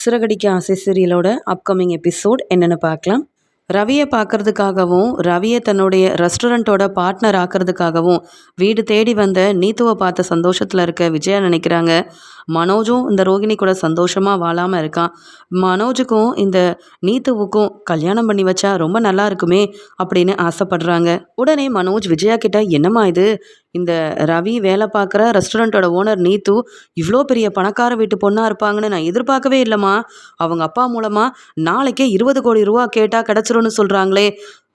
சிறகடிக்க ஆசை சீரியலோட upcoming episode என்னென்னு பார்க்கலாம். ரவியை பார்க்கறதுக்காகவும் ரவியை தன்னுடைய ரெஸ்டாரண்ட்டோட பார்ட்னர் ஆக்கிறதுக்காகவும் வீடு தேடி வந்த நீத்துவை பார்த்த சந்தோஷத்தில் இருக்க விஜயா நினைக்கிறாங்க. மனோஜும் இந்த ரோகிணி கூட சந்தோஷமாக வாழாமல் இருக்கான் மனோஜுக்கும் இந்த நீத்துவுக்கும் கல்யாணம் பண்ணி வச்சா ரொம்ப நல்லா இருக்குமே அப்படின்னு ஆசைப்படுறாங்க. உடனே மனோஜ் விஜயா கிட்ட என்னம்மா இது? இந்த ரவி வேலை பார்க்குற ரெஸ்டாரண்ட்டோட ஓனர் நீத்து இவ்வளோ பெரிய பணக்கார வீட்டு பொண்ணாக இருப்பாங்கன்னு நான் எதிர்பார்க்கவே இல்லைம்மா. அவங்க அப்பா மூலமாக நாளைக்கே இருபது கோடி ரூபா கேட்டால் கிடச்சிரும்னு சொல்கிறாங்களே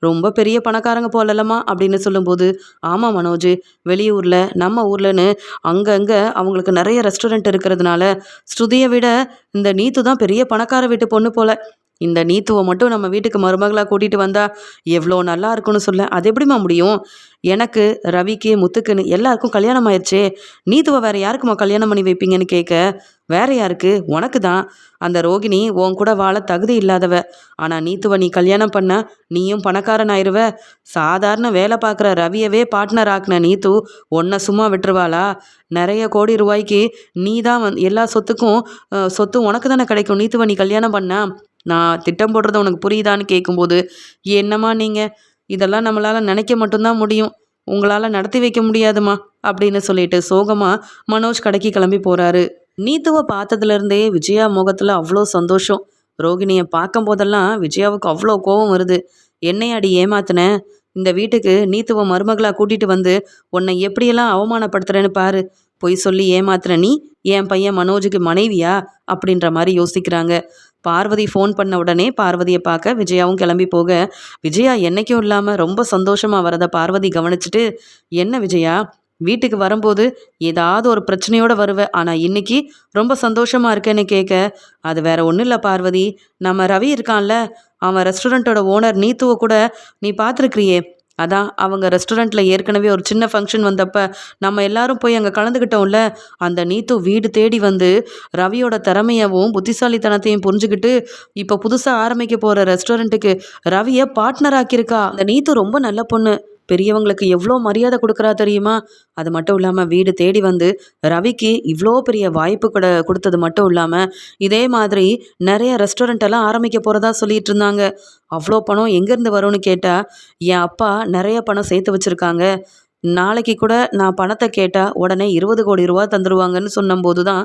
ரொம்ப பெரிய பணக்காரங்க போலலம்மா அப்படின்னு சொல்லும்போது ஆமாம் மனோஜ் வெளியூரில் நம்ம ஊர்லன்னு அங்கங்கே அவங்களுக்கு நிறைய ரெஸ்டாரண்ட் இருக்கிறதுனால ஸ்ருதியை விட இந்த நீத்து தான் பெரிய பணக்கார வீட்டு பொண்ணு போல. இந்த நீத்துவை மட்டும் நம்ம வீட்டுக்கு மருமகளாக கூட்டிகிட்டு வந்தால் எவ்வளோ நல்லா இருக்கும்னு சொல்ல அது எப்படிம்மா முடியும்? எனக்கு ரவிக்கு முத்துக்குன்னு எல்லாருக்கும் கல்யாணம் ஆயிடுச்சே நீத்துவை வேறு யாருக்குமா கல்யாணம் பண்ணி வைப்பீங்கன்னு கேட்க வேற யாருக்கு? உனக்கு தான். அந்த ரோகிணி உன் கூட வாழ தகுதி இல்லாதவ. ஆனால் நீத்துவை நீ கல்யாணம் பண்ண நீயும் பணக்காரன் ஆயிருவ. சாதாரண வேலை பார்க்குற ரவியவே பார்ட்னர் ஆக்குன நீத்து உன்னை சும்மா விட்டுருவாளா? நிறைய கோடி ரூபாய்க்கு நீ தான் வந் எல்லா சொத்துக்கும் சொத்தும் உனக்கு தானே கிடைக்கும். நீத்துவை நீ கல்யாணம் பண்ண. நான் திட்டம் போடுறது உனக்கு புரியுதான்னு கேட்கும்போது என்னம்மா நீங்கள் இதெல்லாம் நம்மளால் நினைக்க மட்டும்தான் முடியும். உங்களால் நடத்தி வைக்க முடியாதுமா அப்படின்னு சொல்லிட்டு சோகமாக மனோஜ் கடைக்கு கிளம்பி போகிறாரு நீத்துவை பார்த்ததுலேருந்தே விஜயா முகத்தில் அவ்வளோ சந்தோஷம். ரோகிணியை பார்க்கும் போதெல்லாம் விஜயாவுக்கு அவ்வளோ கோபம் வருது. என்னை அடி ஏமாத்தினேன் இந்த வீட்டுக்கு நீத்துவ மருமகளாக கூட்டிகிட்டு வந்து உன்னை எப்படியெல்லாம் அவமானப்படுத்துறேன்னு பாரு. பொய் சொல்லி ஏமாத்துற நீ என் பையன் மனோஜுக்கு மனைவியா? அப்படின்ற மாதிரி யோசிக்கிறாங்க. பார்வதி ஃபோன் பண்ண உடனே பார்வதியை பார்க்க விஜயாவும் கிளம்பி போக விஜயா என்னைக்கும் இல்லாமல் ரொம்ப சந்தோஷமாக வரதை பார்வதி கவனிச்சுட்டு என்ன விஜயா வீட்டுக்கு வரும்போது ஏதாவது ஒரு பிரச்சனையோடு வருவேன் ஆனால் இன்னைக்கு ரொம்ப சந்தோஷமாக இருக்கேன்னு கேட்க அது வேற ஒன்றும் இல்லை பார்வதி நம்ம ரவி இருக்கான்ல அவன் ரெஸ்டாரண்ட்டோட ஓனர் நீத்துவை கூட நீ பார்த்துருக்கிறியே அதான் அவங்க ரெஸ்டாரண்ட்டில் ஏற்கனவே ஒரு சின்ன ஃபங்க்ஷன் வந்தப்போ நம்ம எல்லாரும் போய் அங்கே கலந்துக்கிட்டோம்ல அந்த நீத்து வீடு தேடி வந்து ரவியோட திறமையவும் புத்திசாலித்தனத்தையும் புரிஞ்சுக்கிட்டு இப்போ புதுசாக ஆரம்பிக்க போகிற ரெஸ்டாரண்ட்டுக்கு ரவியை பார்ட்னர் ஆக்கியிருக்கா? அந்த நீத்து ரொம்ப நல்ல பொண்ணு. பெரியவங்களுக்கு எவ்வளோ மரியாதை கொடுக்குறா தெரியுமா? அது மட்டும் இல்லாமல் வீடு தேடி வந்து ரவிக்கு இவ்வளோ பெரிய வாய்ப்பு கூட கொடுத்தது மட்டும் இல்லாமல் இதே மாதிரி நிறைய ரெஸ்டாரண்ட் எல்லாம் ஆரம்பிக்க போகிறதா சொல்லிட்டு இருந்தாங்க. அவ்வளோ பணம் எங்கேருந்து வரும்னு கேட்டால் என் அப்பா நிறைய பணம் சேர்த்து வச்சுருக்காங்க. நாளைக்கு கூட நான் பணத்தை கேட்டால் உடனே இருபது கோடி ரூபா தந்துடுவாங்கன்னு சொன்னபோது தான்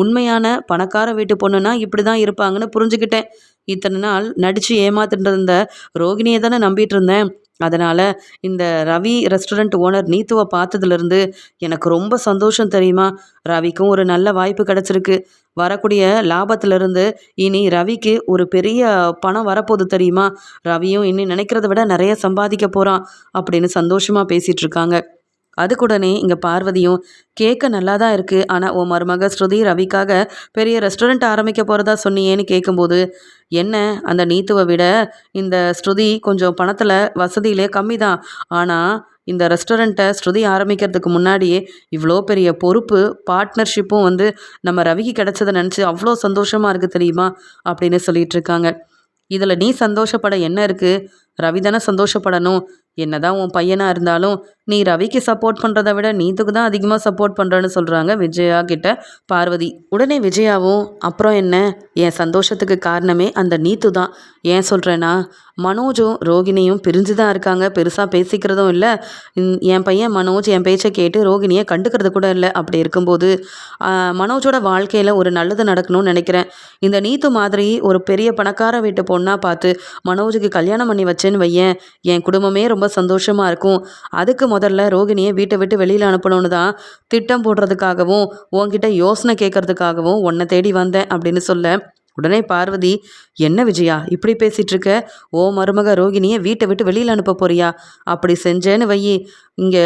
உண்மையான பணக்கார வீட்டு பொண்ணுனா இப்படி தான் இருப்பாங்கன்னு புரிஞ்சுக்கிட்டேன். இத்தனை நாள் நடித்து ஏமாத்திட்டு இருந்த ரோகிணியை தானே நம்பிட்டு இருந்தேன். அதனால் இந்த ரவி ரெஸ்டாரண்ட் ஓனர் நீத்துவை பார்த்ததுலேருந்து எனக்கு ரொம்ப சந்தோஷம் தெரியுமா? ரவிக்கும் ஒரு நல்ல வாய்ப்பு கிடச்சிருக்கு. வரக்கூடிய லாபத்திலிருந்து இனி ரவிக்கு ஒரு பெரிய பணம் வரப்போகுது தெரியுமா? ரவியும் இனி நினைக்கிறத விட நிறைய சம்பாதிக்க போகிறான் அப்படின்னு சந்தோஷமாக பேசிகிட்டு இருக்காங்க. அதுக்குடனே இங்கே பார்வதியும் கேட்க நல்லா தான் இருக்குது ஆனால் உன் மருமக ஸ்ருதி ரவிக்காக பெரிய ரெஸ்டாரண்ட் ஆரம்பிக்க போகிறதா சொன்னியேன்னு கேட்கும்போது என்ன? அந்த நீத்துவை விட இந்த ஸ்ருதி கொஞ்சம் பணத்தில் வசதியிலே கம்மி தான் ஆனால் இந்த ரெஸ்டாரண்ட்டை ஸ்ருதி ஆரம்பிக்கிறதுக்கு முன்னாடியே இவ்வளோ பெரிய பொறுப்பு பார்ட்னர்ஷிப்பும் வந்து நம்ம ரவிக்கு கிடச்சதை நினச்சி அவ்வளோ சந்தோஷமாக இருக்குது தெரியுமா? அப்படின்னு சொல்லிட்டு இருக்காங்க. இதில் நீ சந்தோஷப்பட என்ன இருக்குது ரவி தானே சந்தோஷப்படணும். என்னதான் உன் பையனாக இருந்தாலும் நீ ரவிக்கு சப்போர்ட் பண்ணுறதை விட நீத்துக்கு தான் அதிகமாக சப்போர்ட் பண்ணுறேன்னு சொல்கிறாங்க விஜயா கிட்ட. பார்வதி உடனே விஜயாவும் அப்புறம் என்ன? என் சந்தோஷத்துக்கு காரணமே அந்த நீத்து தான் ஏன் சொல்கிறேன்னா மனோஜும் ரோகிணியும் பிரிஞ்சு தான் இருக்காங்க. பெருசாக பேசிக்கிறதும் இல்லை. என் பையன் மனோஜ் என் பேச்சை கேட்டு ரோகிணியை கண்டுக்கிறது கூட இல்லை. அப்படி இருக்கும்போது மனோஜோட வாழ்க்கையில் ஒரு நல்லது நடக்கணும்னு நினைக்கிறேன். இந்த நீத்து மாதிரி ஒரு பெரிய பணக்கார வீட்டு பொண்ணாக பார்த்து மனோஜுக்கு கல்யாணம் பண்ணி வச்சேன்னு வையேன். என் குடும்பமே ரொம்ப சந்தோஷமாக இருக்கும். அதுக்கு முதல்ல ரோகிணியை வீட்டை விட்டு வெளியில் அனுப்பணும்னு தான் திட்டம் போடுறதுக்காகவும் உன்கிட்ட யோசனை கேட்கறதுக்காகவும் உன்னை தேடி வந்தேன் அப்படின்னு சொல்ல உடனே பார்வதி என்ன விஜயா இப்படி பேசிட்டு இருக்க ஓ மருமக ரோகிணியை வீட்டை விட்டு வெளியில் அனுப்ப போறியா? அப்படி செஞ்சேன்னு வையி இங்கே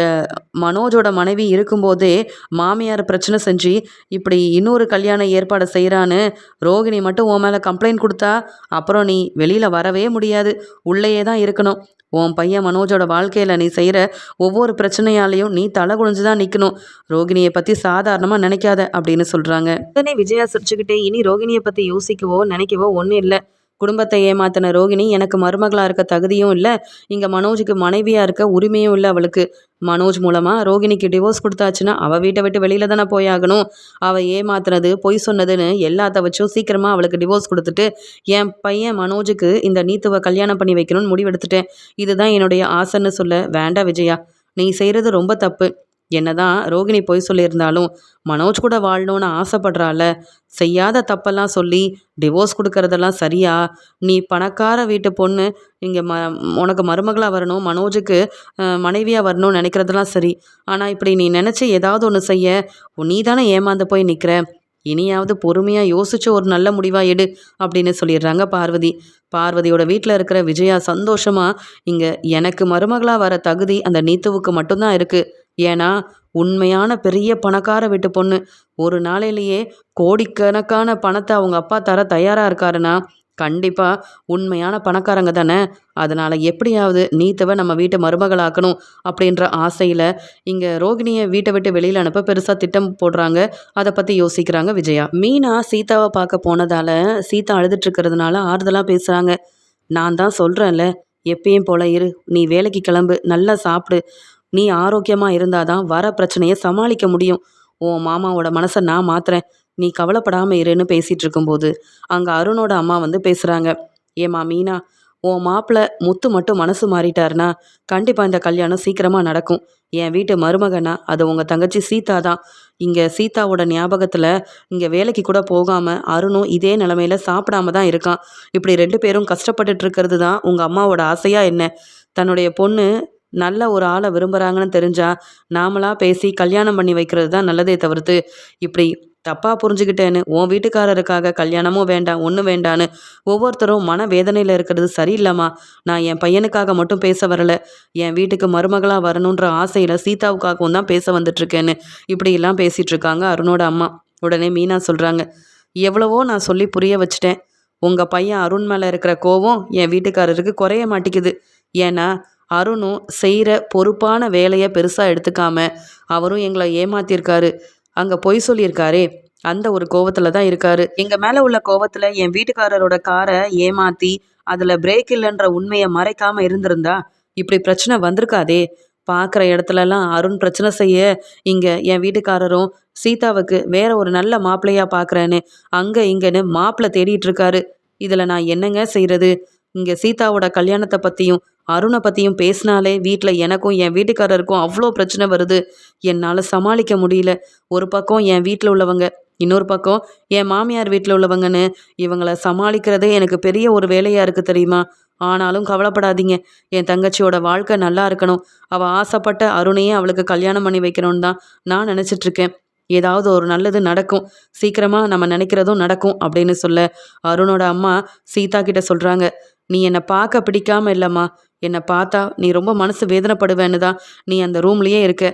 மனோஜோட மனைவி இருக்கும்போதே மாமியார் பிரச்சனை செஞ்சு இப்படி இன்னொரு கல்யாண ஏற்பாடு செய்கிறான்னு ரோகிணி மட்டும் உன் மேலே கம்ப்ளைண்ட் கொடுத்தா அப்புறம் நீ வெளியில் வரவே முடியாது. உள்ளேயே தான் இருக்கணும். உன் பையன் மனோஜோட வாழ்க்கையில் நீ செய்கிற ஒவ்வொரு பிரச்சனையாலையும் நீ தலை குனிஞ்சு தான் நிற்கணும் ரோகிணியை பற்றி சாதாரணமாக நினைக்காத அப்படின்னு சொல்கிறாங்க உடனே விஜயா சிரிச்சுக்கிட்டே இனி ரோகிணியை பற்றி யோசிக்கவோ நினைக்கவோ ஒன்றும் இல்லை. குடும்பத்தை ஏமாத்தின ரோகிணி எனக்கு மருமகளாக இருக்க தகுதியும் இல்லை. இங்கே மனோஜுக்கு மனைவியாக இருக்க உரிமையும் இல்லை அவளுக்கு. மனோஜ் மூலமாக ரோகிணிக்கு டிவோர்ஸ் கொடுத்தாச்சுன்னா அவள் வீட்டை விட்டு வெளியில் தானே போயாகணும் அவள் ஏமாத்துனது பொய் சொன்னதுன்னு எல்லாத்த வச்சும் சீக்கிரமாக அவளுக்கு டிவோர்ஸ் கொடுத்துட்டு என் பையன் மனோஜுக்கு இந்த நீத்துவை கல்யாணம் பண்ணி வைக்கணும்னு முடிவெடுத்துட்டேன். இதுதான் என்னுடைய ஆசைன்னு சொல்ல வேண்டாம் விஜயா நீ செய்கிறது ரொம்ப தப்பு. என்னதான் ரோகிணி பொய் சொல்லியிருந்தாலும் மனோஜ் கூட வாழணும்னு ஆசைப்படுறால செய்யாத தப்பெல்லாம் சொல்லி டிவோர்ஸ் கொடுக்கறதெல்லாம் சரியா? நீ பணக்கார வீட்டு பொண்ணு இங்கே ம உனக்கு மருமகளாக வரணும் மனோஜுக்கு மனைவியாக வரணும்னு நினைக்கிறதெல்லாம் சரி. ஆனால் இப்படி நீ நினச்சி ஏதாவது ஒன்று செய்ய நீ தானே ஏமாந்து போய் நிற்கிற இனியாவது பொறுமையாக யோசிச்சு ஒரு நல்ல முடிவாக எடு அப்படின்னு சொல்லிடுறாங்க பார்வதி. பார்வதியோட வீட்டில் இருக்கிற விஜயா சந்தோஷமா இங்கே எனக்கு மருமகளாக வர தகுதி அந்த நீத்துவுக்கு மட்டும்தான் இருக்குது ஏன்னா உண்மையான பெரிய பணக்கார வீட்டு பொண்ணு. ஒரு நாளையிலேயே கோடிக்கணக்கான பணத்தை அவங்க அப்பா தர தயாராக இருக்காருன்னா கண்டிப்பாக உண்மையான பணக்காரங்க தானே. அதனால் எப்படியாவது நீத்தவை நம்ம வீட்டை மருமகளாக்கணும் அப்படின்ற ஆசையில் இங்கே ரோகிணியை வீட்டை விட்டு வெளியில் அனுப்ப பெருசாக திட்டம் போடுறாங்க. அதை பற்றி யோசிக்கிறாங்க விஜயா. மீனா சீதாவை பார்க்க போனதால் சீதா அழுதுட்டு ஆறுதலாக பேசுகிறாங்க நான் தான் சொல்கிறேன்ல எப்பயும் போல இரு. நீ வேலைக்கு கிளம்பு. நல்லா சாப்பிடு. நீ ஆரோக்கியமாக இருந்தால் தான் வர பிரச்சனையை சமாளிக்க முடியும். உன் மாமாவோட மனசை நான் மாத்துறேன். நீ கவலைப்படாமல் இருன்னு பேசிகிட்டு இருக்கும்போது அங்கே அருணோட அம்மா வந்து பேசுகிறாங்க ஏமா மீனா உன் மாப்பிள்ளை முத்து மட்டும் மனசு மாறிட்டாருனா கண்டிப்பாக இந்த கல்யாணம் சீக்கிரமாக நடக்கும். என் வீட்டு மருமகனா அது உங்கள் தங்கச்சி சீதா தான். இங்கே சீதாவோட ஞாபகத்தில் இங்கே வேலைக்கு கூட போகாமல் அருணும் இதே நிலமையில சாப்பிடாம தான் இருக்கான். இப்படி ரெண்டு பேரும் கஷ்டப்பட்டுட்டு இருக்கிறது தான் உங்கள் அம்மாவோட ஆசையாக என்ன? தன்னுடைய பொண்ணு நல்ல ஒரு ஆளை விரும்புகிறாங்கன்னு தெரிஞ்சால் நாமளாக பேசி கல்யாணம் பண்ணி வைக்கிறது தான் நல்லதே தவிர்த்து இப்படி தப்பாக புரிஞ்சுக்கிட்டேன்னு உன் வீட்டுக்காரருக்காக கல்யாணமும் வேண்டாம் ஒன்றும் வேண்டான்னு ஒவ்வொருத்தரும் மன வேதனையில் இருக்கிறது சரியில்லைம்மா நான் என் பையனுக்காக மட்டும் பேச வரல என் வீட்டுக்கு மருமகளாக வரணுன்ற ஆசையில் சீதாவுக்காகவும் தான் பேச வந்துட்டுருக்கேன்னு இப்படியெல்லாம் பேசிகிட்ருக்காங்க அருணோட அம்மா. உடனே மீனா சொல்கிறாங்க எவ்வளவோ நான் சொல்லி புரிய வச்சிட்டேன். உங்கள் பையன் அருண் மேலே இருக்கிற கோவம் என் வீட்டுக்காரருக்கு குறைய மாட்டேங்குது. ஏன்னா அருணும் செய்கிற பொறுப்பான வேலையை பெருசாக எடுத்துக்காம அவரும் எங்களை ஏமாத்திருக்காரு. அங்கே பொய் சொல்லியிருக்காரே. அந்த ஒரு கோவத்தில் தான் இருக்காரு. எங்கள் மேலே உள்ள கோவத்தில் என் வீட்டுக்காரரோட காரை ஏமாற்றி அதில் பிரேக் இல்லைன்ற உண்மையை மறைக்காமல் இருந்திருந்தா இப்படி பிரச்சனை வந்திருக்காதே. பார்க்குற இடத்துலலாம் அருண் பிரச்சனை செய்ய இங்கே என் வீட்டுக்காரரும் சீதாவுக்கு வேற ஒரு நல்ல மாப்பிள்ளையாக பார்க்குறேன்னு அங்கே இங்கேன்னு மாப்பிள்ளை தேடிட்டு இருக்காரு. இதில் நான் என்னங்க செய்கிறது இங்கே சீதாவோட கல்யாணத்தை பற்றியும் அருணை பற்றியும் பேசினாலே வீட்டில் எனக்கும் என் வீட்டுக்காரருக்கும் அவ்வளோ பிரச்சனை வருது. என்னால் சமாளிக்க முடியல. ஒரு பக்கம் என் வீட்டில் உள்ளவங்க இன்னொரு பக்கம் என் மாமியார் வீட்டில் உள்ளவங்கன்னு இவங்களை சமாளிக்கிறதே எனக்கு பெரிய ஒரு வேலையாக இருக்குது தெரியுமா? ஆனாலும் கவலைப்படாதீங்க. என் தங்கச்சியோட வாழ்க்கை நல்லா இருக்கணும். அவள் ஆசைப்பட்ட அருணையே அவளுக்கு கல்யாணம் பண்ணி வைக்கணும்னு தான் நான் நினச்சிட்ருக்கேன். ஏதாவது ஒரு நல்லது நடக்கும். சீக்கிரமாக நம்ம நினைக்கிறதும் நடக்கும் அப்படின்னு சொல்ல அருணோட அம்மா சீதா கிட்ட சொல்கிறாங்க நீ என்னை பார்க்க பிடிக்காம இல்லைம்மா. என்னை பார்த்தா நீ ரொம்ப மனசு வேதனைப்படுவேன்னு தான் நீ அந்த ரூம்லேயே இருக்க.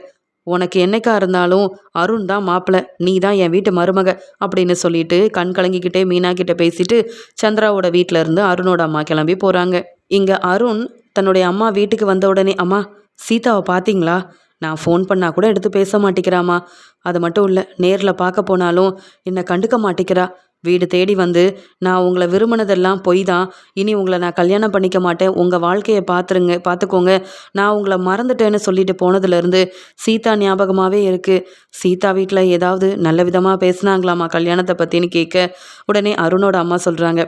உனக்கு என்னைக்கா இருந்தாலும் அருண் தான் மாப்பிள்ள நீ தான் என் வீட்டு மருமக அப்படின்னு சொல்லிட்டு கண் கலங்கிக்கிட்டே மீனா கிட்ட பேசிட்டு சந்திராவோட வீட்டில இருந்து அருணோட அம்மா கிளம்பி போகிறாங்க இங்கே அருண் தன்னுடைய அம்மா வீட்டுக்கு வந்த உடனே அம்மா சீதாவை பார்த்தீங்களா? நான் ஃபோன் பண்ணால் கூட எடுத்து பேச மாட்டேங்கிறாம்மா அது மட்டும் இல்லை நேரில் பார்க்க போனாலும் என்னை கண்டுக்க மாட்டேங்கிறா வீடு தேடி வந்து நான் உங்களை விரும்பினதெல்லாம் பொய் தான். இனி உங்களை நான் கல்யாணம் பண்ணிக்க மாட்டேன். உங்கள் வாழ்க்கையை பார்த்துருங்க பார்த்துக்கோங்க நான் உங்களை மறந்துட்டேன்னு சொல்லிட்டு போனதுலேருந்து சீதா ஞாபகமாகவே இருக்குது சீதா வீட்டில் ஏதாவது நல்ல விதமாக பேசுனாங்களாமா கல்யாணத்தை பற்றின்னு கேட்க உடனே அருணோட அம்மா சொல்கிறாங்க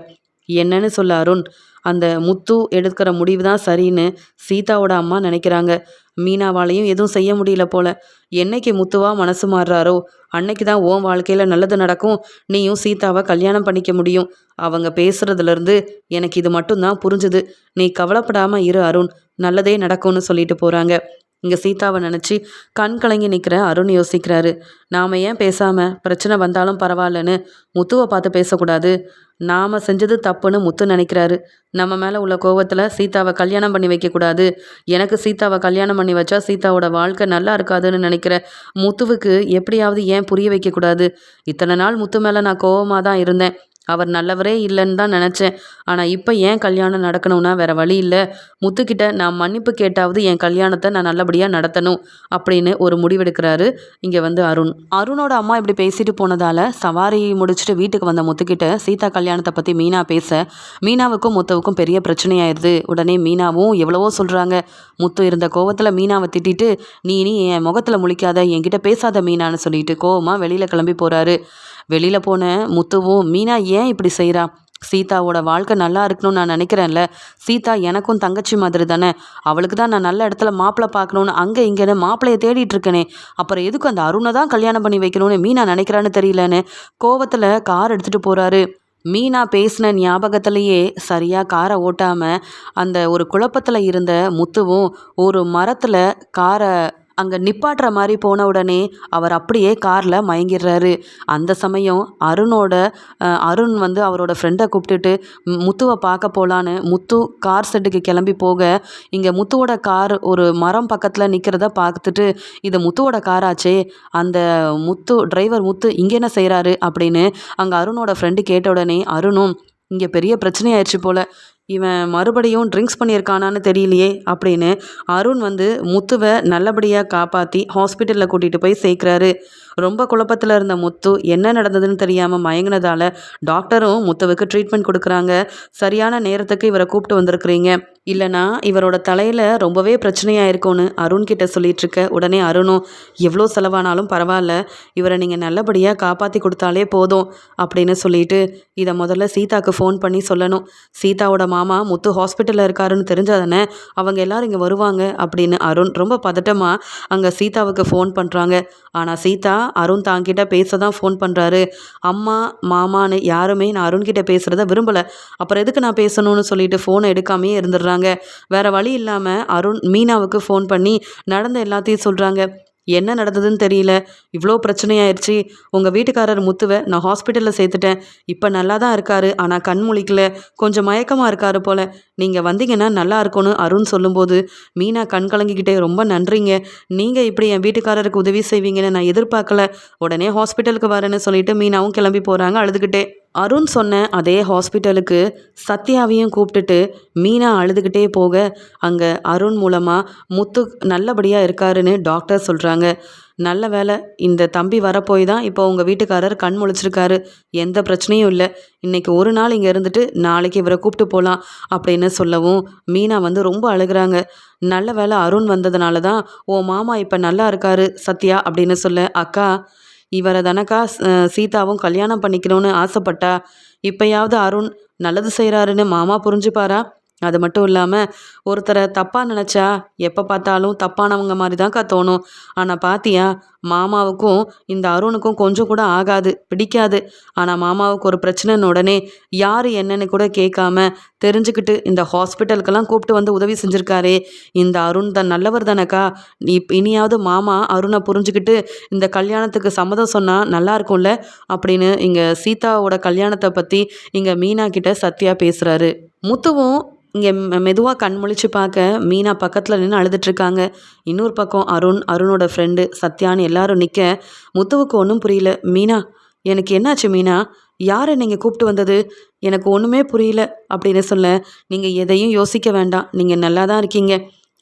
என்னன்னு சொல்ல அருண். அந்த முத்து எடுக்கிற முடிவு தான் சரின்னு சீதாவோட அம்மா நினைக்கிறாங்க. மீனாவாலையும் எதுவும் செய்ய முடியல போல. என்னைக்கு முத்துவா மனசு மாறுறாரோ அன்னைக்கு தான் ஓன் வாழ்க்கையில் நல்லது நடக்கும். நீயும் சீதாவை கல்யாணம் பண்ணிக்க முடியும். அவங்க பேசுறதுலேருந்து எனக்கு இது மட்டும்தான் புரிஞ்சுது. நீ கவலைப்படாமல் இரு அருண். நல்லதே நடக்கும்னு சொல்லிட்டு போகிறாங்க இங்கே சீதாவை நினச்சி கண் கலங்கி நிற்கிற அருண் யோசிக்கிறாரு. நாம் ஏன் பேசாமல் பிரச்சனை வந்தாலும் பரவாயில்லன்னு முத்துவை பார்த்து பேசக்கூடாது. நாம் செஞ்சது தப்புன்னு முத்து நினைக்கிறாரு. நம்ம மேலே உள்ள கோவத்தில் சீதாவை கல்யாணம் பண்ணி வைக்கக்கூடாது. எனக்கு சீதாவை கல்யாணம் பண்ணி வச்சா சீதாவோட வாழ்க்கை நல்லா இருக்காதுன்னு நினைக்கிற முத்துவுக்கு எப்படியாவது ஏன் புரிய வைக்கக்கூடாது? இத்தனை நாள் முத்து மேலே நான் கோவமாக தான் இருந்தேன். அவர் நல்லவரே இல்லைன்னு தான் நினச்சேன். ஆனால் இப்போ ஏன் கல்யாணம் நடக்கணும்னா வேறு வழி இல்லை. முத்துக்கிட்ட நான் மன்னிப்பு கேட்டாவது என் கல்யாணத்தை நான் நல்லபடியாக நடத்தணும் அப்படின்னு ஒரு முடிவெடுக்கிறாரு இங்கே வந்து அருண். அருணோட அம்மா இப்படி பேசிட்டு போனதால் சவாரி முடிச்சுட்டு வீட்டுக்கு வந்த முத்துக்கிட்ட சீதா கல்யாணத்தை பற்றி மீனா பேச மீனாவுக்கும் முத்துவுக்கும் பெரிய பிரச்சனையாயிருது. உடனே மீனாவும் எவ்வளவோ சொல்கிறாங்க முத்து இருந்த கோவத்தில் மீனாவை திட்டிட்டு நீ நீ என் முகத்தில் முழிக்காத என்கிட்ட பேசாத மீனான்னு சொல்லிட்டு கோவமாக வெளியில் கிளம்பி போகிறாரு வெளியில் போன முத்துவும் மீனா ஏன் இப்படி செய்கிறா சீதாவோட வாழ்க்கை நல்லா இருக்கணும்னு நான் நினைக்கிறேன்ல. சீதா எனக்கும் தங்கச்சி மாதிரி தானே. அவளுக்கு தான் நான் நல்ல இடத்துல மாப்பிள்ளை பார்க்கணுன்னு அங்கே இங்கேன்னு மாப்பிள்ளையை தேடிட்டு இருக்கேனே. அப்புறம் எதுக்கு அந்த அருணை தான் கல்யாணம் பண்ணி வைக்கணும்னு மீனா நினைக்கிறான்னு தெரியலன்னு கோவத்தில் கார் எடுத்துகிட்டு போகிறாரு மீனா பேசின ஞாபகத்திலேயே சரியாக காரை ஓட்டாமல் அந்த ஒரு குழப்பத்தில் இருந்த முத்துவும் ஒரு மரத்தில் காரை அங்கே நிப்பாட்டுற மாதிரி போன உடனே அவர் அப்படியே காரில் மயங்கிடுறாரு. அந்த சமயம் அருணோட அருண் வந்து அவரோட ஃப்ரெண்டை கூப்பிட்டுட்டு முத்துவை பார்க்க போகலான்னு முத்து கார் செட்டுக்கு கிளம்பி போக இங்கே முத்துவோட கார் ஒரு மரம் பக்கத்தில் நிற்கிறத பார்த்துட்டு இது முத்துவோட காராச்சே. அந்த முத்து டிரைவர் முத்து இங்கே என்ன செய்கிறாரு அப்படின்னு அங்கே அருணோட ஃப்ரெண்டு கேட்ட உடனே அருணும் இங்கே பெரிய பிரச்சனையாயிடுச்சு போல். இவன் மறுபடியும் ட்ரிங்க்ஸ் பண்ணியிருக்கானான்னு தெரியலையே அப்படின்னு அருண் வந்து முத்துவை நல்லபடியாக காப்பாற்றி ஹாஸ்பிட்டலில் கூட்டிகிட்டு போய் சேர்க்குறாரு. ரொம்ப குழப்பத்தில் இருந்த முத்து என்ன நடந்ததுன்னு தெரியாமல் மயங்கினதால டாக்டரும் முத்துவுக்கு ட்ரீட்மெண்ட் கொடுக்குறாங்க. சரியான நேரத்துக்கு இவரை கூப்பிட்டு வந்திருக்கிறீங்க. இல்லைனா இவரோட தலையில் ரொம்பவே பிரச்சனையாக இருக்கும்னு அருண் கிட்ட சொல்லிட்டு இருக்க உடனே அருணும் எவ்வளோ செலவானாலும் பரவாயில்ல இவரை நீங்கள் நல்லபடியாக காப்பாற்றி கொடுத்தாலே போதும் அப்படின்னு சொல்லிட்டு இதை முதல்ல சீதாக்கு ஃபோன் பண்ணி சொல்லணும். சீதாவோட மாமா முத்து ஹாஸ்பிட்டலில் இருக்காருன்னு தெரிஞ்சாதானே அவங்க எல்லாரும் இங்கே வருவாங்க அப்படின்னு அருண் ரொம்ப பதட்டமாக அங்கே சீதாவுக்கு ஃபோன் பண்ணுறாங்க ஆனால் சீதா அருண் தாங்கிட்ட பேச தான் ஃபோன் பண்ணுறாரு அம்மா மாமான்னு யாருமே நான் அருண்கிட்ட பேசுகிறத விரும்பலை. அப்புறம் எதுக்கு நான் பேசணும்னு சொல்லிட்டு ஃபோனை எடுக்காமே இருந்துடுறாங்க. வேறு வழி இல்லாமல் அருண் மீனாவுக்கு ஃபோன் பண்ணி நடந்த எல்லாத்தையும் சொல்கிறாங்க என்ன நடந்ததுன்னு தெரியல. இவ்வளோ பிரச்சனையாயிருச்சு. உங்கள் வீட்டுக்காரர் முத்துவை நான் ஹாஸ்பிட்டலில் சேர்த்துட்டேன். இப்போ நல்லா தான் இருக்காரு. ஆனால் கண் முழிக்கல. கொஞ்சம் மயக்கமாக இருக்காரு போல். நீங்கள் வந்தீங்கன்னா நல்லா இருக்கும்னு அருண் சொல்லும்போது மீனா கண் கலங்கிக்கிட்டே ரொம்ப நன்றிங்க. நீங்கள் இப்படி என் வீட்டுக்காரருக்கு உதவி செய்வீங்கன்னு நான் எதிர்பார்க்கல. உடனே ஹாஸ்பிட்டலுக்கு வரேன்னு சொல்லிட்டு மீனாவும் கிளம்பி போகிறாங்க அழுதுகிட்டே. அருண் சொன்ன அதே ஹாஸ்பிட்டலுக்கு சத்யாவையும் கூப்பிட்டுட்டு மீனா அழுதுகிட்டே போக அங்கே அருண் மூலமாக முத்து நல்லபடியாக இருக்காருன்னு டாக்டர் சொல்கிறாங்க நல்ல வேலை இந்த தம்பி வரப்போய் தான் இப்போ உங்கள் வீட்டுக்காரர் கண் முழிச்சிருக்காரு. எந்த பிரச்சனையும் இல்லை. இன்றைக்கி ஒரு நாள் இங்கே இருந்துட்டு நாளைக்கு இவரை கூப்பிட்டு போகலாம் அப்படின்னு சொல்லவும் மீனா வந்து ரொம்ப அழுகிறாங்க. நல்ல வேலை அருண் வந்ததுனால தான் ஓ மாமா இப்போ நல்லா இருக்காரு சத்யா அப்படின்னு சொல்ல அக்கா இவரை தனக்கா சீதாவும் கல்யாணம் பண்ணிக்கணும்னு ஆசைப்பட்டா? இப்போயாவது அருண் நல்லது செய்கிறாருன்னு மாமா புரிஞ்சுப்பாரா? அது மட்டும் இல்லாமல் ஒருத்தரை தப்பாக நினச்சா எப்போ பார்த்தாலும் தப்பானவங்க மாதிரி தான்க்கா தோணும். ஆனால் பாத்தியா மாமாவுக்கும் இந்த அருணுக்கும் கொஞ்சம் கூட ஆகாது பிடிக்காது. ஆனால் மாமாவுக்கு ஒரு பிரச்சனைன்னு உடனே யார் என்னன்னு கூட கேட்காம தெரிஞ்சுக்கிட்டு இந்த ஹாஸ்பிட்டலுக்கெல்லாம் கூப்பிட்டு வந்து உதவி செஞ்சுருக்காரே. இந்த அருண் தான் நல்லவர் தானக்கா? நீ இனியாவது மாமா அருணை புரிஞ்சுக்கிட்டு இந்த கல்யாணத்துக்கு சம்மதம் சொன்னால் நல்லா இருக்கும்ல? அப்படின்னு இங்கே சீதாவோட கல்யாணத்தை பற்றி இங்கே மீனா கிட்ட சத்யா பேசுகிறாரு முத்துவும் இங்கே மெதுவாக கண் முழிச்சு பார்க்க மீனா பக்கத்தில் நின்று அழுதுட்ருக்காங்க இன்னொரு பக்கம் அருண் அருணோட ஃப்ரெண்டு சத்யான்னு எல்லாரும் நிற்க முத்துவுக்கு ஒன்றும் புரியல. மீனா எனக்கு என்னாச்சு மீனா? யாரை நீங்கள் கூப்பிட்டு வந்தது? எனக்கு ஒன்றுமே புரியல அப்படின்னு சொல்ல நீங்கள் எதையும் யோசிக்க வேண்டாம். நீங்கள் நல்லா தான் இருக்கீங்க.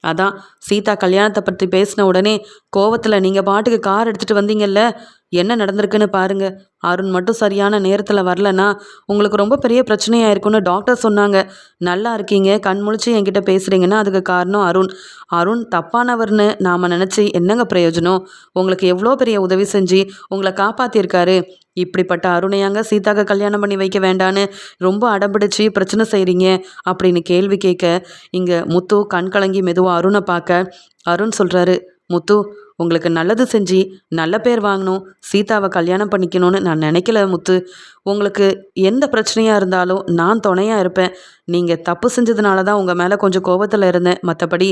அதான் சீதா கல்யாணத்தை பற்றி பேசின உடனே கோவத்தில் நீங்கள் பாட்டுக்கு கார் எடுத்துகிட்டு வந்தீங்கல்ல என்ன நடந்திருக்குன்னு பாருங்க. அருண் மட்டும் சரியான நேரத்தில் வரலன்னா உங்களுக்கு ரொம்ப பெரிய பிரச்சனையாக இருக்குன்னு டாக்டர் சொன்னாங்க. நல்லா இருக்கீங்க கண் முழிச்சு என்கிட்ட பேசுகிறீங்கன்னா அதுக்கு காரணம் அருண். அருண் தப்பானவர்னு நாம் நினச்சி என்னங்க பிரயோஜனம்? உங்களுக்கு எவ்வளோ பெரிய உதவி செஞ்சு உங்களை காப்பாற்றிருக்காரு இப்படிப்பட்ட அருணையாங்க சீதாக்கு கல்யாணம் பண்ணி வைக்க வேண்டான்னு ரொம்ப அடம்பிடிச்சு பிரச்சனை செய்கிறீங்க அப்படின்னு கேள்வி கேட்க இங்கே முத்து கண் கலங்கி மெதுவாக அருணை பார்க்க. அருண் சொல்கிறாரு முத்து உங்களுக்கு நல்லது செஞ்சு நல்ல பேர் வாங்கணும். சீதாவை கல்யாணம் பண்ணிக்கணும்னு நான் நினைக்கல முத்து. உங்களுக்கு எந்த பிரச்சனையாக இருந்தாலும் நான் துணையாக இருப்பேன். நீங்கள் தப்பு செஞ்சதுனால தான் உங்கள் மேலே கொஞ்சம் கோபத்தில் இருந்தேன். மற்றபடி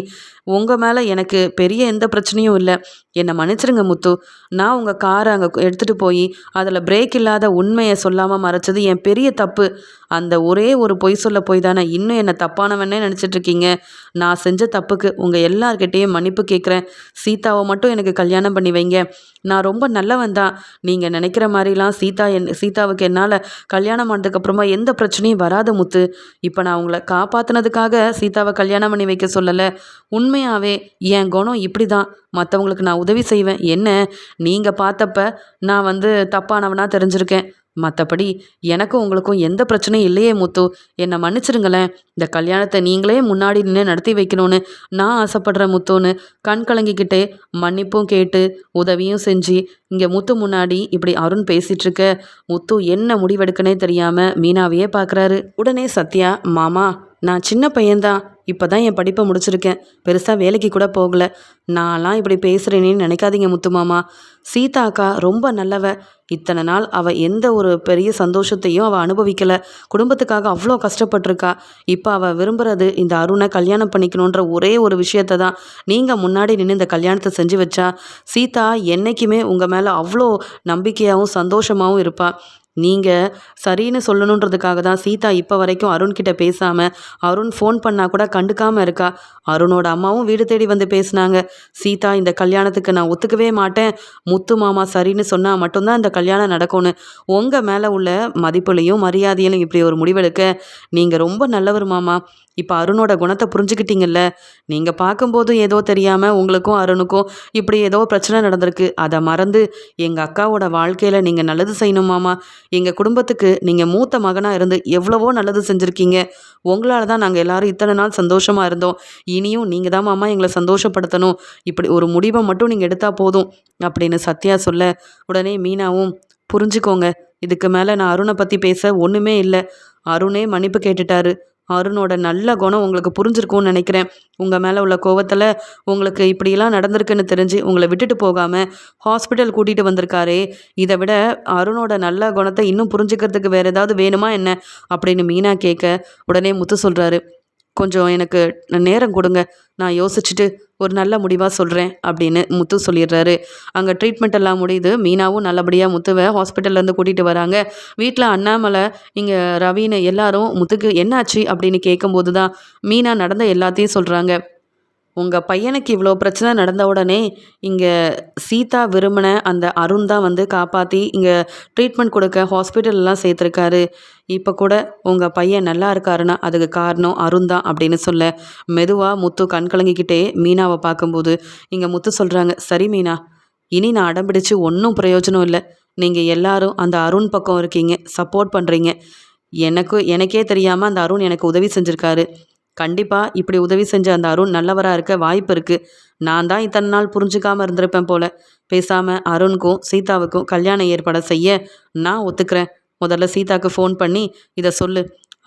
உங்கள் மேலே எனக்கு பெரிய எந்த பிரச்சனையும் இல்லை. என்னை மன்னிச்சிருங்க முத்து. நான் உங்கள் காரை அங்கே எடுத்துகிட்டு போய் அதில் பிரேக் இல்லாத உண்மையை சொல்லாமல் மறைச்சது என் பெரிய தப்பு. அந்த ஒரே ஒரு பொய் சொல்ல போய் தானே இன்னும் என்னை தப்பானவனே நினச்சிட்ருக்கீங்க நான் செஞ்ச தப்புக்கு உங்கள் எல்லார்கிட்டேயும் மன்னிப்பு கேட்குறேன். சீதாவை மட்டும் எனக்கு கல்யாணம் பண்ணி வைங்க. நான் ரொம்ப நல்லவன் தான். நீங்கள் நினைக்கிற மாதிரிலாம் சீதா என் சீதாவுக்கு என்னால் கல்யாணம் ஆனதுக்கப்புறமா எந்த பிரச்சனையும் வராது முத்து. இப்போ நான் உங்களை காப்பாற்றினதுக்காக சீதாவை கல்யாணம் பண்ணி வைக்க சொல்லலை. உண்மையாகவே என் குணம் இப்படி தான் மற்றவங்களுக்கு நான் உதவி செய்வேன். என்ன? நீங்கள் பார்த்தப்ப நான் வந்து தப்பானவனாக தெரிஞ்சிருக்கேன். மற்றபடி எனக்கும் உங்களுக்கும் எந்த பிரச்சனையும் இல்லையே முத்து. என்னை மன்னிச்சிடுங்களேன் இந்த கல்யாணத்தை நீங்களே முன்னாடி நின்று நடத்தி வைக்கணும்னு நான் ஆசைப்படுறேன் முத்துன்னு கண் கலங்கிக்கிட்டே மன்னிப்பும் கேட்டு உதவியும் செஞ்சு இங்கே முத்து முன்னாடி இப்படி அருண் பேசிகிட்ருக்க முத்து என்ன முடிவெடுக்கனே தெரியாமல் மீனாவையே பார்க்குறாரு உடனே சத்யா மாமா நான் சின்ன பையன்தான். இப்போ தான் என் படிப்பை முடிச்சிருக்கேன். பெருசாக வேலைக்கு கூட போகல. நான்லாம் இப்படி பேசுகிறேனேன்னு நினைக்காதீங்க முத்துமாமா சீதா அக்கா ரொம்ப நல்லவ. இத்தனை நாள் அவள் எந்த ஒரு பெரிய சந்தோஷத்தையும் அவள் அனுபவிக்கலை. குடும்பத்துக்காக அவ்வளோ கஷ்டப்பட்டிருக்கா. இப்போ அவள் விரும்புகிறது இந்த அருணை கல்யாணம் பண்ணிக்கணுன்ற ஒரே ஒரு விஷயத்தை தான் நீங்கள் முன்னாடி நின்று இந்த கல்யாணத்தை செஞ்சு வச்சா சீதா என்றைக்குமே உங்கள் மேலே அவ்வளோ நம்பிக்கையாகவும் சந்தோஷமாகவும் இருப்பாள் நீங்கள் சரின்னு சொல்லணுன்றதுக்காக தான் சீதா இப்போ வரைக்கும் அருண்கிட்ட பேசாமல் அருண் ஃபோன் பண்ணால் கூட கண்டுக்காமல் இருக்கா? அருணோட அம்மாவும் வீடு தேடி வந்து பேசினாங்க. சீதா இந்த கல்யாணத்துக்கு நான் ஒத்துக்கவே மாட்டேன். முத்து மாமா சரின்னு சொன்னால் மட்டும்தான் இந்த கல்யாணம் நடக்கும்னு. உங்கள் மேலே உள்ள மதிப்புலையும் மரியாதையிலும் இப்படி ஒரு முடிவெடுக்க நீங்கள் ரொம்ப நல்லவர் மாமா. இப்போ அருணோட குணத்தை புரிஞ்சுக்கிட்டீங்கல்ல? நீங்கள் பார்க்கும்போது ஏதோ தெரியாமல் உங்களுக்கும் அருணுக்கும் இப்படி ஏதோ பிரச்சனை நடந்திருக்கு. அதை மறந்து எங்கள் அக்காவோட வாழ்க்கையில் நீங்கள் நல்லது செய்யணுமாமா எங்கள் குடும்பத்துக்கு நீங்கள் மூத்த மகனாக இருந்து எவ்வளவோ நல்லது செஞ்சுருக்கீங்க. உங்களால் தான் நாங்கள் எல்லோரும் இத்தனை நாள் சந்தோஷமாக இருந்தோம். இனியும் நீங்கள் தான் மாமா எங்களை சந்தோஷப்படுத்தணும். இப்படி ஒரு முடிவை மட்டும் நீங்கள் எடுத்தால் போதும் அப்படின்னு சத்யா சொல்ல உடனே மீனாவும் புரிஞ்சுக்கோங்க. இதுக்கு மேலே நான் அருணை பற்றி பேச ஒன்றுமே இல்லை. அருணே மன்னிப்பு கேட்டுட்டாரு. அருணோட நல்ல குணம் உங்களுக்கு புரிஞ்சிருக்கும்னு நினைக்கிறேன். உங்கள் மேலே உள்ள கோவத்தில் உங்களுக்கு இப்படியெல்லாம் நடந்திருக்குன்னு தெரிஞ்சு உங்களை விட்டுட்டு போகாமல் ஹாஸ்பிட்டல் கூட்டிகிட்டு வந்திருக்காரே இதை விட அருணோட நல்ல குணத்தை இன்னும் புரிஞ்சுக்கிறதுக்கு வேறு ஏதாவது வேணுமா என்ன? அப்படின்னு மீனா கேட்க உடனே முத்து சொல்கிறாரு கொஞ்சம் எனக்கு நேரம் கொடுங்க. நான் யோசிச்சுட்டு ஒரு நல்ல முடிவாக சொல்கிறேன் அப்படின்னு முத்து சொல்லிடுறாரு. அங்கே ட்ரீட்மெண்ட் எல்லாம் முடியுது. மீனாவும் நல்லபடியாக முத்துவை ஹாஸ்பிட்டல்லேருந்து கூட்டிகிட்டு வராங்க. வீட்டில் அண்ணாமலை இங்கே ரவின்னு எல்லாரும் முத்துக்கு என்னாச்சு அப்படின்னு கேட்கும்போது தான் மீனா நடந்த எல்லாத்தையும் சொல்கிறாங்க உங்கள் பையனுக்கு இவ்வளோ பிரச்சனை நடந்த உடனே இங்கே சீதா விரும்பின அந்த அருண் தான் வந்து காப்பாற்றி இங்கே ட்ரீட்மெண்ட் கொடுக்க ஹாஸ்பிட்டல்லாம் சேர்த்துருக்காரு. இப்போ கூட உங்கள் பையன் நல்லா இருக்காருன்னா அதுக்கு காரணம் அருண் தான் அப்படின்னு சொல்ல மெதுவாக முத்து கண் கலங்கிக்கிட்டே மீனாவை பார்க்கும்போது இங்கே முத்து சொல்கிறாங்க சரி மீனா இனி நான் அடம்பிடிச்சு ஒன்றும் பிரயோஜனம் இல்லை. நீங்கள் எல்லாரும் அந்த அருண் பக்கம் இருக்கீங்க சப்போர்ட் பண்ணுறீங்க எனக்கு எனக்கே தெரியாமல் அந்த அருண் எனக்கு உதவி செஞ்சுருக்காரு. கண்டிப்பாக இப்படி உதவி செஞ்ச அந்த அருண் நல்லவராக இருக்க வாய்ப்பு இருக்குது நான் தான் இத்தனை நாள் புரிஞ்சுக்காமல் இருந்திருப்பேன் போல. பேசாமல் அருணுக்கும் சீதாவுக்கும் கல்யாணம் ஏற்பாடை செய்ய நான் ஒத்துக்கிறேன். முதல்ல சீதாவுக்கு ஃபோன் பண்ணி இதை சொல்லு.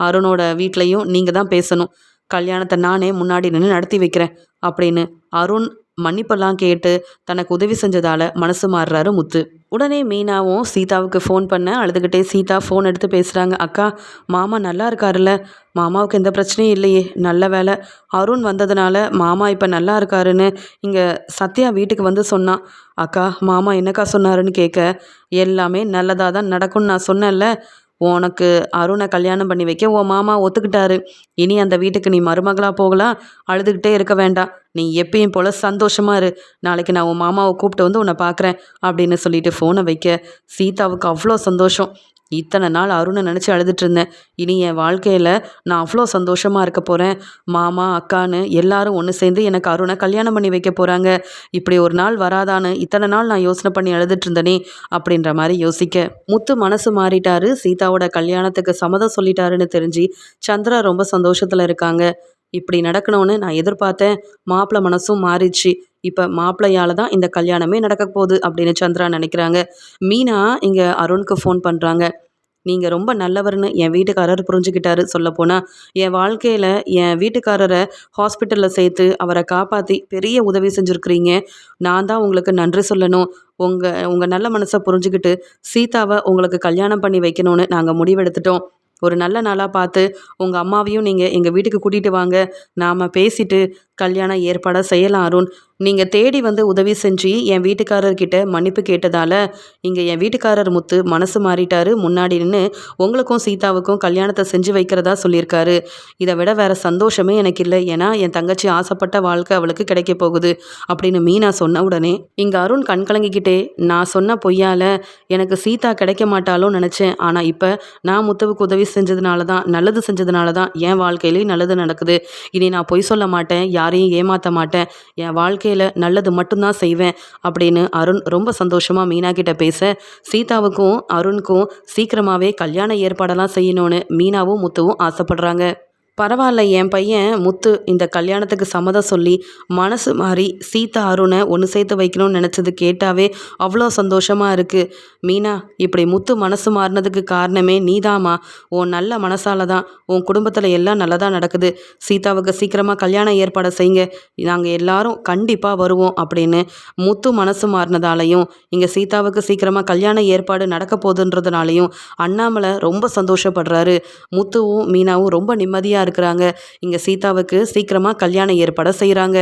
அருணோட வீட்லேயும் நீங்கள் தான் பேசணும். கல்யாணத்தை நானே முன்னாடி நின்று நடத்தி வைக்கிறேன் அப்படின்னு அருண் மன்னிப்பெல்லாம் கேட்டு தனக்கு உதவி செஞ்சதால் மனசு மாறுறாரு முத்து. உடனே மீனாவும் சீதாவுக்கு ஃபோன் பண்ண அழுதுகிட்டே சீதா ஃபோன் எடுத்து பேசுகிறாங்க அக்கா மாமா நல்லா இருக்காருல்ல? மாமாவுக்கு எந்த பிரச்சனையும் இல்லையே. நல்ல வேலை அருண் வந்ததுனால மாமா இப்போ நல்லா இருக்காருன்னு இங்கே சத்யா வீட்டுக்கு வந்து சொன்னான் அக்கா மாமா என்னக்கா சொன்னாருன்னு கேட்க எல்லாமே நல்லதாக தான் நடக்கும்னு நான் சொன்னேன்ல. உனக்கு அருணை கல்யாணம் பண்ணி வைக்க உன் மாமா ஒத்துக்கிட்டாரு. இனி அந்த வீட்டுக்கு நீ மருமகளாக போகலாம். அழுதுகிட்டே இருக்க வேண்டாம். நீ எப்பயும் போல் சந்தோஷமாக இரு. நாளைக்கு நான் உன் மாமாவை கூப்பிட்டு வந்து உன்னை பார்க்குறேன் அப்படின்னு சொல்லிட்டு ஃபோனை வைக்க சீதாவுக்கு அவ்வளோ சந்தோஷம். இத்தனை நாள் அருணை நினச்சி அழுதுட்டு இருந்தேன். இனி என் வாழ்க்கையில் நான் அவ்வளோ சந்தோஷமாக இருக்க போகிறேன் மாமா அக்கான்னு எல்லாரும் ஒன்று சேர்ந்து எனக்கு அருணை கல்யாணம் பண்ணி வைக்க போகிறாங்க இப்படி ஒரு நாள் வராதான்னு இத்தனை நாள் நான் யோசனை பண்ணி அழுதுட்டு இருந்தேனே அப்படின்ற மாதிரி யோசிக்க. முத்து மனசு மாறிட்டாரு. சீதாவோட கல்யாணத்துக்கு சம்மதம் சொல்லிட்டாருன்னு தெரிஞ்சு சந்திரா ரொம்ப சந்தோஷத்தில் இருக்காங்க. இப்படி நடக்கணும்னு நான் எதிர்பார்த்தேன். மாப்பிள்ளை மனசும் மாறிச்சு இப்போ மாப்பிள்ளையால் தான் இந்த கல்யாணமே நடக்க போகுது அப்படின்னு சந்திரா நினைக்கிறாங்க. மீனா இங்கே அருணுக்கு ஃபோன் பண்ணுறாங்க நீங்கள் ரொம்ப நல்லவர்னு என் வீட்டுக்காரர் புரிஞ்சுக்கிட்டாரு சொல்லப்போனால் என் வாழ்க்கையில் என் வீட்டுக்காரரை ஹாஸ்பிட்டலில் சேர்த்து அவரை காப்பாற்றி பெரிய உதவி செஞ்சுருக்கிறீங்க. நான் தான் உங்களுக்கு நன்றி சொல்லணும். உங்கள் உங்கள் நல்ல மனசை புரிஞ்சுக்கிட்டு சீதாவை உங்களுக்கு கல்யாணம் பண்ணி வைக்கணும்னு நாங்கள் முடிவெடுத்துட்டோம். ஒரு நல்ல நாளாக பார்த்து உங்கள் அம்மாவையும் நீங்கள் எங்கள் வீட்டுக்கு கூட்டிகிட்டு வாங்க. நாம் பேசிட்டு கல்யாணம் ஏற்பாடாக செய்யலாம் அருண். நீங்கள் தேடி வந்து உதவி செஞ்சு என் வீட்டுக்காரர்கிட்ட மன்னிப்பு கேட்டதால் இங்கே என் வீட்டுக்காரர் முத்து மனசு மாறிட்டாரு. முன்னாடி நின்று உங்களுக்கும் சீதாவுக்கும் கல்யாணத்தை செஞ்சு வைக்கிறதா சொல்லியிருக்காரு. இதை விட வேறு சந்தோஷமே எனக்கு இல்லை. ஏன்னா என் தங்கச்சி ஆசைப்பட்ட வாழ்க்கை அவளுக்கு கிடைக்க போகுது அப்படின்னு மீனா சொன்ன உடனே இங்கே அருண் கண் கலங்கிக்கிட்டே நான் சொன்ன பொய்யால் எனக்கு சீதா கிடைக்க மாட்டாலும் நினச்சேன். ஆனால் இப்போ நான் முத்துவுக்கு உதவி செஞ்சதுனால தான் நல்லது செஞ்சதுனால தான் என் வாழ்க்கையிலையும் நல்லது நடக்குது. இனி நான் பொய் சொல்ல மாட்டேன். யாரையும் ஏமாற்ற மாட்டேன். என் வாழ்க்கையில் நல்லது மட்டும்தான் செய்வேன் அப்படின்னு அருண் ரொம்ப சந்தோஷமாக மீனா கிட்ட பேச சீதாவுக்கும் அருணுக்கும் சீக்கிரமாகவே கல்யாண ஏற்பாடெல்லாம் செய்யணும்னு மீனாவும் முத்துவும் ஆசைப்படுறாங்க. பரவாயில்ல என் பையன் முத்து இந்த கல்யாணத்துக்கு சம்மதம் சொல்லி மனசு மாறி சீதா அருணை ஒன்று சேர்த்து வைக்கணும்னு நினச்சது கேட்டாவே அவ்வளோ சந்தோஷமாக இருக்குது மீனா இப்படி முத்து மனசு மாறினதுக்கு காரணமே நீதாம்மா. உன் நல்ல மனசால தான் உன் குடும்பத்தில் எல்லாம் நல்லதாக நடக்குது. சீதாவுக்கு சீக்கிரமாக கல்யாணம் ஏற்பாடு செய்யுங்க. நாங்கள் எல்லாரும் கண்டிப்பாக வருவோம் அப்படின்னு முத்து மனசு மாறினதாலையும் இங்கே சீதாவுக்கு சீக்கிரமாக கல்யாண ஏற்பாடு நடக்க போகுதுன்றதுனாலையும் அண்ணாமலை ரொம்ப சந்தோஷப்படுறாரு. முத்துவும் மீனாவும் ரொம்ப நிம்மதியாக இருக்கிறாங்க. இங்கே சீதாவுக்கு சீக்கிரமாக கல்யாண ஏற்பாடை செய்கிறாங்க